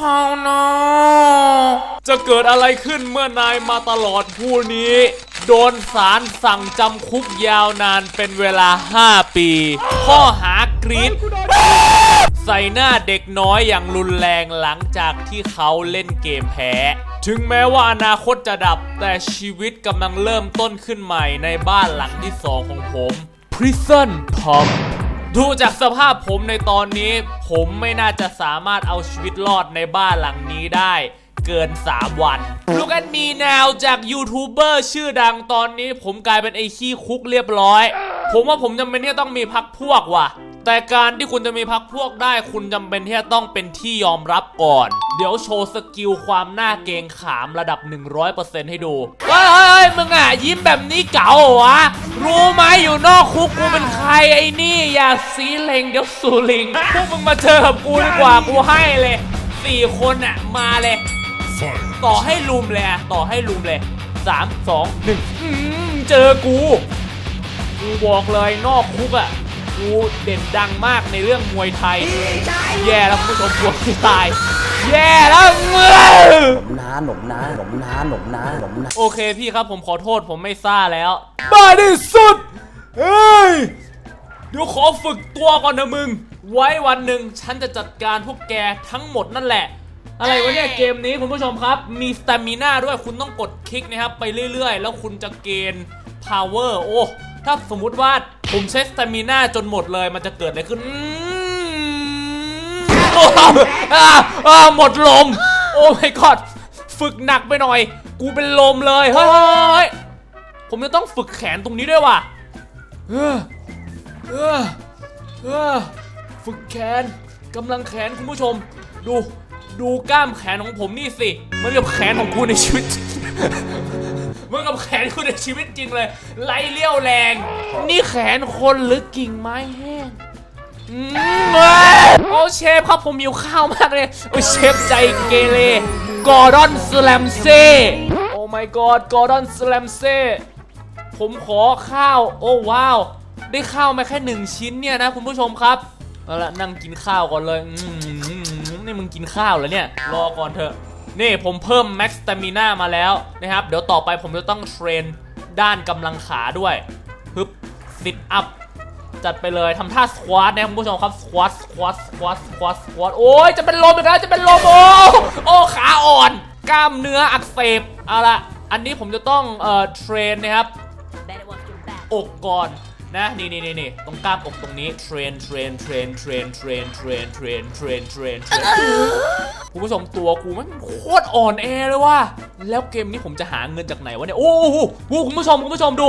Oh no จะเกิดอะไรขึ้นเมื่อนายมาตลอดผู้นี้ โดนศาลสั่งจำคุกยาวนานเป็นเวลา 5 ปี ข้อหากรีดใส่หน้าเด็กน้อยอย่างรุนแรงหลังจากที่เขาเล่นเกมแพ้ถึงแม้ว่าอนาคตจะดับแต่ชีวิตกำลังเริ่มต้นขึ้นใหม่ในบ้านหลังที่สองของผม Prison Pump ดูจากสภาพผมในตอนนี้ ผมไม่น่าจะสามารถเอาชีวิตรอดในบ้านหลังนี้ได้เกิน 3 วัน ลูกอันมีแนวจากยูทูบเบอร์ชื่อดังตอนนี้ผมกลายเป็นไอ้ขี้คุกเรียบร้อย ผมว่าผมจำเป็นที่ต้องมีพักพวกว่ะ แต่การที่คุณจะมีพักพวกได้คุณจำเป็นที่จะต้องเป็นที่ยอมรับก่อน เดี๋ยวโชว์สกิลความน่าเกงขามระดับ 100%ให้ดูเฮ้ยเฮ้ยเฮ้ยมึงอะยิ้มแบบนี้เก๋าวะรู้ไหมอยู่นอกคุกกูเป็นใครไอ้นี่อย่าสีเลงเดี๋ยวสูลิงพวกมึงมาเจอกับกูดีกว่ากูให้เลยสี่คนอะมาเลย ต่อให้ลุมเลยอะต่อให้ลุมเลยสามสองหนึ่งอืมเจอกู กูบอกเลยนอกคุกอะ กูเด่นดังมากในเรื่องมวยไทย แย่แล้วคุณผู้ชมกลัวที่ตาย แย่แล้วมึงหนมน้าหนมน้าหนมน้าหนมน้าหนมน้าโอเคพี่ครับผมขอโทษผมไม่ซ่าแล้ว บ้าที่สุด เฮ้ย เดี๋ยวขอฝึกตัวก่อนนะมึง ไว้วันหนึ่งฉันจะจัดการพวกแกทั้งหมดนั่นแหละอะไรวะเนี่ยเกมนี้คุณผู้ชมครับ มีส t ตมิน่าด้วยคุณต้องกดคลิกนะครับ ไปเรื่อยๆ แล้วคุณจะเกณฑ์ power โอ้ ถ้าสมมุติว่า ผมใช้ส t ตมิน่าจนหมดเลยมันจะเกิดอะไรขึ้นโอ้อ่าอ่าหมดลม โอ้ my god ฝึกหนักไปหน่อย กูเป็นลมเลย เฮ้ย ผมจะต้องฝึกแขนตรงนี้ด้วยว่ะเออเออเออฝึกแขนกำลังแขนคุณผู้ชม ดูดูกล้ามแขนของผมนี่สิ มันกับแขนของกูในชีวิต เหมื่อนกับแขนกูในชีวิตจริงเลยไรเลี้ยวแรง นี่แขนคนหรือกิ่งไม้แห้งอืมเว้ยโอ้เชฟครับผมหิวข้าวมากเลย โอ้เชฟใจเกเรกอร์ดอนสแลมเซ่โอ้ my god กอร์ดอนสแลมเซ่ผมขอข้าว โอ้ว้าว ได้ข้าวมาแค่หนึ่งชิ้นเนี่ยนะคุณผู้ชมครับ เอาละนั่งกินข้าวก่อนเลยอืมนี่มึงกินข้าวเหรอเนี่ย รอก่อนเถอะ นี่ผมเพิ่มแม็กซ์ตามิน่ามาแล้วนะครับ เดี๋ยวต่อไปผมจะต้องเทรนด้านกำลังขาด้วยฮึบซิทอัพจัดไปเลยทำท่าสควอตนะครับคุณผู้ชมครับสควอตสควอตสควอตสควอตสควอตโอ้ยจะเป็นลมอีกแล้วจะเป็นลมโอ้โอ้ขาอ่อน กล้ามเนื้ออักเสบเอาละอันนี้ผมจะต้องเอ่อเทรนนะครับ Better watch your back. อกก่อน นะนี่นี่นี่นี่ตรงกล้ามอกตรงนี้เทรนเทรนเทรนเทรนเทรนเทรนเทรนเทรนเทรนเทรนคุณผู้ชมตัวกูมันโคตรอ่อนแอเลยว่ะแล้วเกมนี้ผมจะหาเงินจากไหนวะเนี่ยโอ้โหโอ้โหคุณผู้ชมคุณผู้ชมดู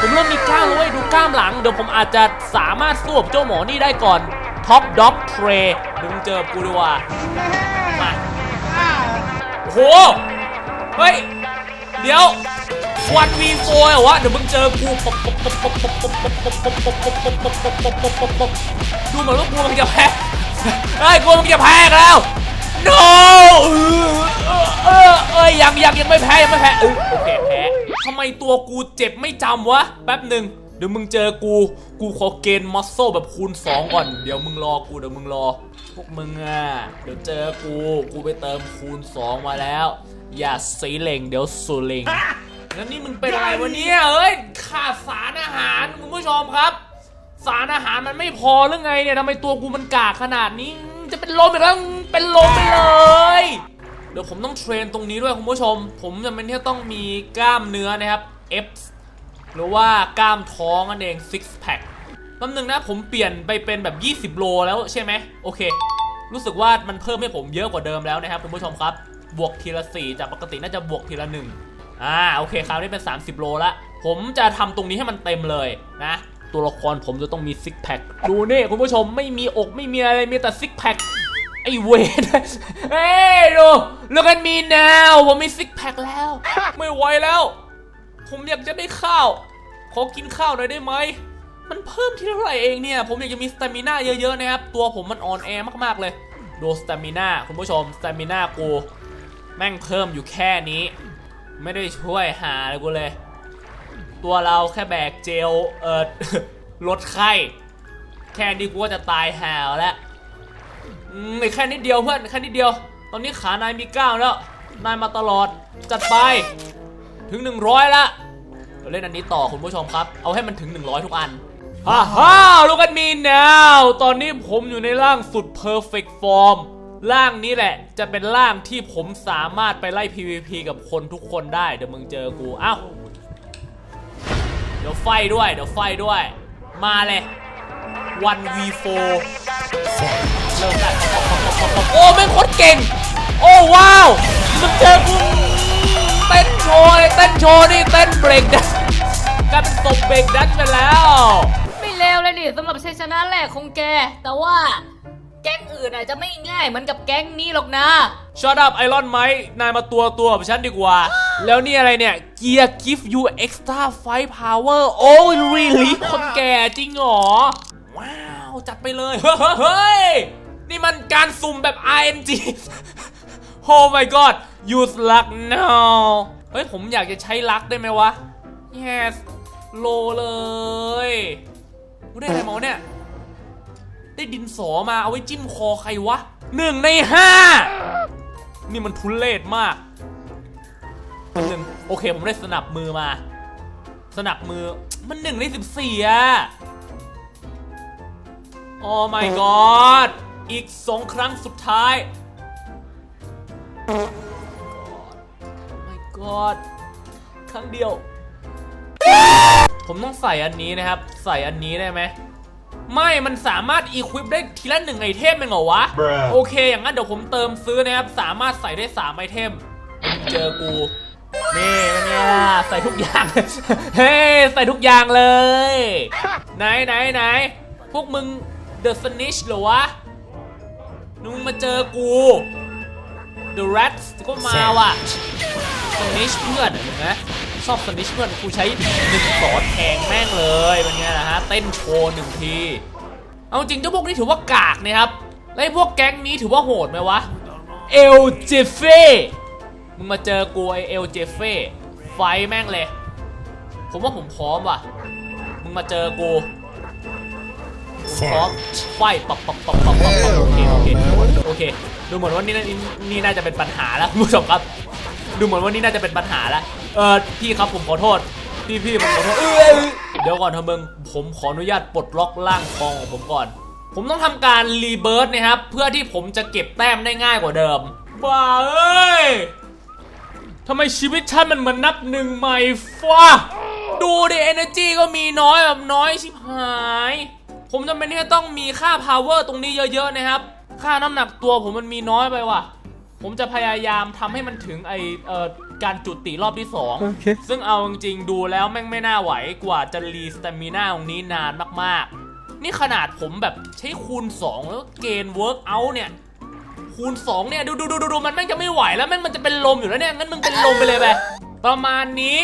ผมเริ่มมีกล้ามแล้วเว้ยดูกล้ามหลังเดี๋ยวผมอาจจะสามารถสู้กับเจ้าหมอนี่ได้ก่อนท็อปด็อกเทรเดี๋ยวมึงเจอกูดีกว่ามาโอ้โหเฮ้ยเดี๋ยว วันวีโฟเหรอวะเดี๋ยวมึงเจอกูดูเหมือนว่ากูมันจะแพ้ไอ้กูมันจะแพ้แล้ว no เออเออเอ้ยยังยังยังไม่แพ้ยังไม่แพ้เออโอเคแพ้ทำไมตัวกูเจ็บไม่จำวะแป๊บหนึ่งเดี๋ยวมึงเจอกู กูขอเกณฑ์มัสโซแบบคูณ 2 ก่อน เดี๋ยวมึงรอกู เดี๋ยวมึงรอ พวกมึงอะ เดี๋ยวเจอกู กูไปเติมคูณ 2 มาแล้ว อย่าสีเหล่งเดี๋ยวสูเหล่ง แล้วนี่มึงเป็นอะไรวะเนี่ยเอ้ยขาดสารอาหารคุณผู้ชมครับ สารอาหารมันไม่พอหรือไงเนี่ยทำไมตัวกูมันกากขนาดนี้ จะเป็นลมอีกแล้วเป็นลมไปเลยเดี๋ยวผมต้องเทรนตรงนี้ด้วยคุณผู้ชม ผมจำเป็นที่จะต้องมีกล้ามเนื้อนะครับ F หรือว่ากล้ามท้องนั่นเอง six pack แป๊บนึงนะผมเปลี่ยนไปเป็นแบบ 20 โลแล้วใช่ไหมโอเค รู้สึกว่ามันเพิ่มให้ผมเยอะกว่าเดิมแล้วนะครับคุณผู้ชมครับ บวกทีละ 4 จากปกติน่าจะบวกทีละ 1 อ่าโอเคคราวนี้เป็น 30 โลละผมจะทำตรงนี้ให้มันเต็มเลยนะ ตัวละครผมจะต้องมีซิกแพคดูนี่คุณผู้ชมไม่มีอกไม่มีอะไรมีแต่ซิกแพคไอเวนเฮ้ยดูแล้วกันมีแนวผมมีซิกแพคแล้ว ไม่ไหวแล้ว ผมอยากจะได้ข้าว ขอกินข้าวหน่อยได้ไหม มันเพิ่มที่เท่าไหร่เองเนี่ย ผมอยากจะมีสเตมิน่าเยอะๆนะครับ ตัวผมมันอ่อนแอมากๆเลย ดูสเตมิน่าคุณผู้ชมสเตมิน่ากู แม่งเพิ่มอยู่แค่นี้ ไม่ได้ช่วยหาเลยกูเลย ตัวเราแค่แบกเจล เอ่อลดไข้ แค่นี้กูก็จะตายห่าแล้วอืมอีกแค่นิดเดียวเพื่อนแค่นิดเดียว ตอนนี้ขานายมีเก้าแล้ว นายมาตลอดจัดไป ถึง 100ละเดี๋ยวเล่นอันนี้ต่อคุณผู้ชมครับ เอาให้มันถึง 100 ทุกอันฮ่าฮ่าลูกกันมี now ตอนนี้ผมอยู่ในร่างสุด perfect form ร่างนี้แหละจะเป็นร่างที่ผมสามารถไปไล่ PVP กับคนทุกคนได้ เดี๋ยวมึงเจอกูเอ้าเดี๋ยวไฟด้วย เดี๋ยวไฟด้วย มาเลย 1v4 เริ่มได้โอ้แม่งโคตรเก่ง โอ้ว้าวมันเจอกูเต้นโชว์เลยเต้นโชว์นี่เต้นเบรกดันกลายเป็นตบเบรกดันไปแล้ว ไม่เลวเลยนี่สำหรับชัยชนะแรกของแก แต่ว่า ก๊งอื่นอาจจะไม่ง่ายเหมือนกับแก๊งนี้หรอกนะ Shut up ไอรอนไมค์นายมาตัวตัวกับฉันดีกว่า แล้วนี่อะไรเนี่ย Gear give you extra fight power oh really คนแก่จริงเหรอ ว้าว จัดไปเลย เฮ้ย นี่มันการสุ่มแบบ RNG oh my god use luck now เฮ้ย ผมอยากจะใช้ลักได้ไหมวะ yes โลเลยกูได้อะไรมาวะเนี่ย ได้ดินสอมาเอาไว้จิ้มคอใครวะหนึ่งในห้านี่มันทุเลศมากหนึ่งโอเคผมได้สนับมือมา สนับมือมันหนึ่งในสิบสี่อะโอ้ my god อีกสองครั้งสุดท้าย my god ครั้งเดียว ผมต้องใส่อันนี้นะครับ ใส่อันนี้ได้ไหม ไม่มันสามารถอีควิปได้ทีละหนึ่งไอเทมเองเหรอวะ Bruh โอเค อย่างนั้นเดี๋ยวผมเติมซื้อนะครับ สามารถใส่ได้3ไอเทม เจอกู นี่เป็นไงล่ะใส่ทุกอย่าง เฮ้ยใส่ทุกอย่างเลย ไหนไหนไหนพวกมึง The Snitch เหรอวะมึงมาเจอกู The Rats ก็มาว่ะ Snitch เพื่อนเห็นไหม ชอบ Snitch เพื่อนกูใช้หนึ่งสอแทงแม่งเลยเป็นไงล่ะฮะ เต้นโชว์หนึ่งที เอาจริงเจ้าพวกนี้ถือว่ากากนะครับ แล้วไอ้พวกแก๊งนี้ถือว่าโหดไหมวะ เอลเจเฟ่มึงมาเจอกูไอเอลเจเฟ่ไฟแม่งเลย ผมว่าผมพร้อมว่ะ มึงมาเจอกูผมพร้อมไฟปับปับปับปับปับปับโอเคโอเคโอเค ดูเหมือนว่านี่น่านี่น่าจะเป็นปัญหาแล้วคุณผู้ชมครับ ดูเหมือนว่านี่น่าจะเป็นปัญหาแล้ว เออพี่ครับผมขอโทษ พี่พี่ผมขอโทษเอยเดี๋ยวก่อนเถอะมึง ผมขออนุญาตปลดล็อกร่างทองของผมก่อน ผมต้องทำการรีเบิร์ตนะครับ เพื่อที่ผมจะเก็บแต้มได้ง่ายกว่าเดิมบ้าเอ้ยทำไมชีวิตฉันมันเหมือนนับหนึ่งใหม่ฟ้าดูดิ energy ก็มีน้อยแบบน้อยชิบหาย ผมจำเป็นที่จะต้องมีค่า power ตรงนี้เยอะๆนะครับ ค่าน้ำหนักตัวผมมันมีน้อยไปว่ะ ผมจะพยายามทำให้มันถึงไอเอ่อ การจุติรอบที่2ซึ่งเอาจริงๆดูแล้วแม่งไม่น่าไหวกว่าจะรีสตามิน่าตรงนี้นานมากๆ นี่ขนาดผมแบบใช้คูณ 2 แล้วเกณฑ์เวิร์กเอาเนี่ย คูณ 2 เนี่ย ดูดูดูดูดูมันแม่งจะไม่ไหวแล้วแม่งมันจะเป็นลมอยู่แล้วเนี่ย งั้นมึงเป็นลมไปเลยไป ประมาณนี้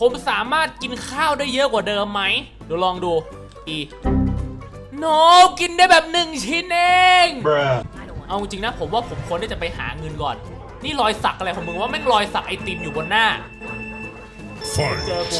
ผมสามารถกินข้าวได้เยอะกว่าเดิมไหมเดี๋ยวลองดู อีโนกินได้แบบหนึ่งชิ้นเอง Bruh. เอาจริงนะผมว่าผมควรที่จะไปหาเงินก่อน นี่รอยสักอะไรของมึงว่าแม่งรอยสักไอติมอยู่บนหน้า เจอกู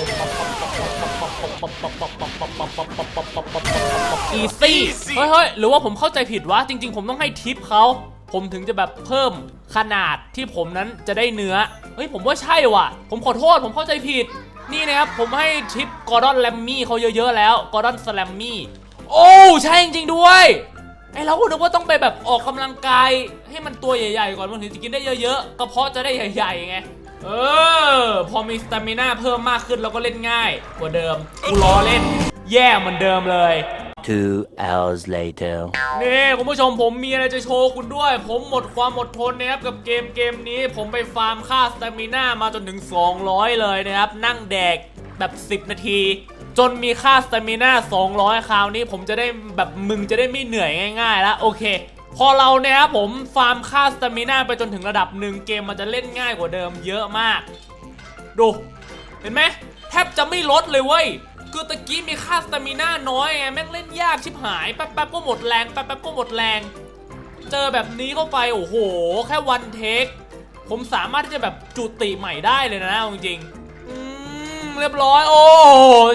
อีซี่เฮ้ยเฮ้ยหรือว่าผมเข้าใจผิดวะ จริง ๆ ผมต้องให้ทิปเขา ผมถึงจะแบบเพิ่มขนาดที่ผมนั้นจะได้เนื้อ เฮ้ยผมว่าใช่ว่ะ ผมขอโทษผมเข้าใจผิด นี่นะครับผมให้ทิปกอร์ดอนแลมมี่เขาเยอะๆแล้ว กอร์ดอนสแลมมี่ โอ้ ใช่จริงๆด้วย ไอเราก็นึกว่าต้องไปแบบออกกำลังกายให้มันตัวใหญ่ๆก่อนมันถึงจะกินได้เยอะๆกระเพาะจะได้ใหญ่ๆไงเออ พอมีสตามิน่าเพิ่มมากขึ้นเราก็เล่นง่ายกว่าเดิมกูล้อเล่น แย่เหมือนเดิมเลย Two hours later. นี่คุณผู้ชมผมมีอะไรจะโชว์คุณด้วย ผมหมดความอดทนนะครับกับเกมเกมนี้ ผมไปฟาร์มค่าสตามิน่ามาจนถึง 200 เลยนะครับ นั่งแดกแบบ 10 นาที จนมีค่าสตมิน่า200 คราวนี้ผมจะได้แบบมึงจะได้ไม่เหนื่อยง่ายๆแล้วโอเค พอเราเนี่ยครับผมฟาร์มค่าสตมิน่าไปจนถึงระดับหนึ่งเกมมันจะเล่นง่ายกว่าเดิมเยอะมาก ดู เห็นไหมแทบจะไม่ลดเลยเว้ยคือตะกี้มีค่าสตมิน่าน้อยไงแม่งเล่นยากชิบหายแป๊บๆก็หมดแรงแป๊บๆก็หมดแรง เจอแบบนี้เข้าไปโอ้โห แค่วันเทคผมสามารถที่จะแบบจุติใหม่ได้เลยนะจริงๆ เรียบร้อย โอ้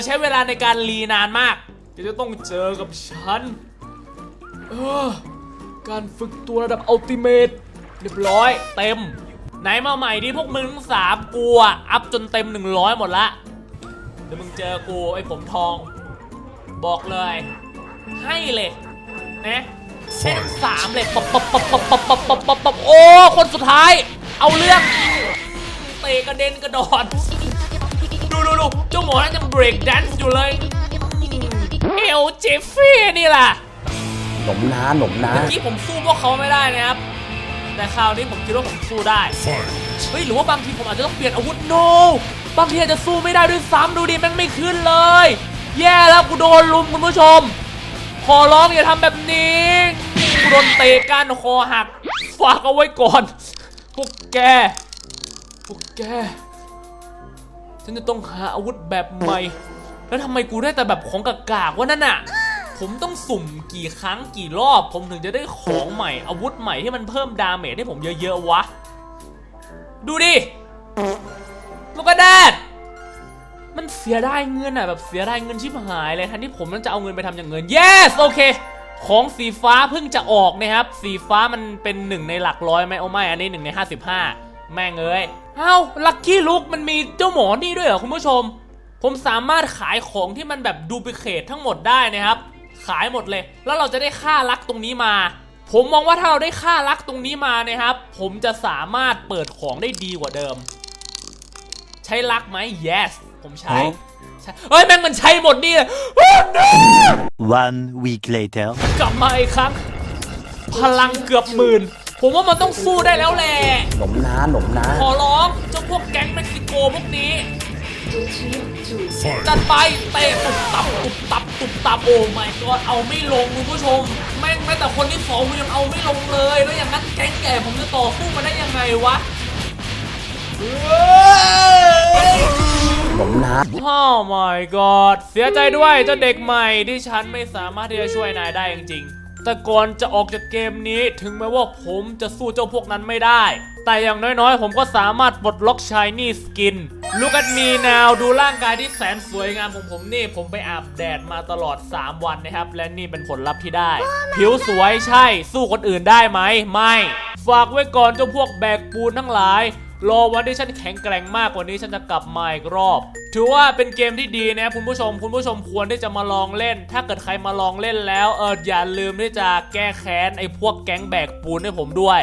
ใช้เวลาในการรีนานมากเดี๋ยวจะต้องเจอกับฉันเออการฝึกตัวระดับอัลติเมทเรียบร้อย เต็ม ไหนมาใหม่ดิพวกมึงสามกูอะอัพจนเต็ม 100 หมดละเดี๋ยวมึงเจอกูไอ้ผมทอง บอกเลย ให้เลยนะให้นสามเลยปบปบปบปบปบปบปบปบปบโอ้ คนสุดท้าย เอาเรื่องเตะกระเด็นกระดอน ดูดูดูเจ้าหมอนั่นยังเบรกแดนซ์อยู่เลยเอลเจฟฟี่นี่แหละหนมน้าหนมน้าเมื่อกี้ผมสู้พวกเขาไม่ได้นะครับ แต่คราวนี้ผมคิดว่าผมสู้ได้เฮ้ยหรือว่าบางทีผมอาจจะต้องเปลี่ยนอาวุธโนบางทีอาจจะสู้ไม่ได้ด้วยซ้ำดูดิแม่งไม่ขึ้นเลย แย่แล้วกูโดนลุมคุณผู้ชม ขอร้องอย่าทำแบบนี้กูโดนเตะก้านคอหักฝากเอาไว้ก่อนพวกแกพวกแก ฉันจะต้องหาอาวุธแบบใหม่ แล้วทำไมกูได้แต่แบบของกากๆวะนั่นน่ะ ผมต้องสุ่มกี่ครั้งกี่รอบ ผมถึงจะได้ของใหม่ อาวุธใหม่ที่มันเพิ่มดาเมจให้ผมเยอะๆวะ ดูดิลูกกระดาษมันเสียได้เงินอะแบบเสียได้เงินชิบหายเลยทันที่ผมนั้นจะเอาเงินไปทำอย่างเงิน yes โอเค ของสีฟ้าเพิ่งจะออกนะครับ สีฟ้ามันเป็นหนึ่งในหลักร้อยไหมโอ้ไม่อันนี้หนึ่งใน55 แม่งเอ้ยเอ้าลัคกี้ลุกมันมีเจ้าหมอนี่ด้วยเหรอคุณผู้ชม ผมสามารถขายของที่มันแบบดูพิเคททั้งหมดได้นะครับ ขายหมดเลย แล้วเราจะได้ค่ารักตรงนี้มา ผมมองว่าถ้าเราได้ค่ารักตรงนี้มานะครับ ผมจะสามารถเปิดของได้ดีกว่าเดิม ใช้รักไหม yes ผมใช้ฮะใช้เฮ้ยแม่งมันใช้หมดนี่เลย One week later. กลับมาอีกครั้ง พลังเกือบหมื่น ผมว่ามันต้องสู้ได้แล้วแหละหนมน้าหนมน้าขอร้องเจ้าพวกแก๊งเม็กซิโกพวกนี้จัดไปเตะตุบตับตุบตับตุบตับโอ้ไม่ก็เอาไม่ลงคุณผู้ชมแม่งแม้แต่คนที่สองกูยังเอาไม่ลงเลย แล้วอย่างนั้นแก๊งใหญ่ผมจะต่อสู้มาได้ยังไงวะเฮ้ยหนมน้าโอ้ my god เสียใจด้วยเจ้าเด็กใหม่ที่ฉันไม่สามารถที่จะช่วยนายได้จริงๆ แต่ก่อนจะออกจากเกมนี้ถึงแม้ว่าผมจะสู้เจ้าพวกนั้นไม่ได้ แต่อย่างน้อยๆ ผมก็สามารถปลดล็อกชายนี่สกิน Look at me now ดูร่างกายที่แสนสวยงามของผมนี่ ผมไปอาบแดดมาตลอด 3 วันนะครับ และนี่เป็นผลลัพธ์ที่ได้ ผิวสวยใช่ สู้คนอื่นได้ไหม ไม่ ฝากไว้ก่อนเจ้าพวกแบกปูนทั้งหลาย รอวันที่ฉันแข็งแกร่งมากกว่านี้ฉันจะกลับมาอีกรอบ ถือว่าเป็นเกมที่ดีนะคุณผู้ชมคุณผู้ชมควรที่จะมาลองเล่น ถ้าเกิดใครมาลองเล่นแล้วเอออย่าลืมที่จะแก้แค้นไอ้พวกแก๊งแบกปูนให้ผมด้วย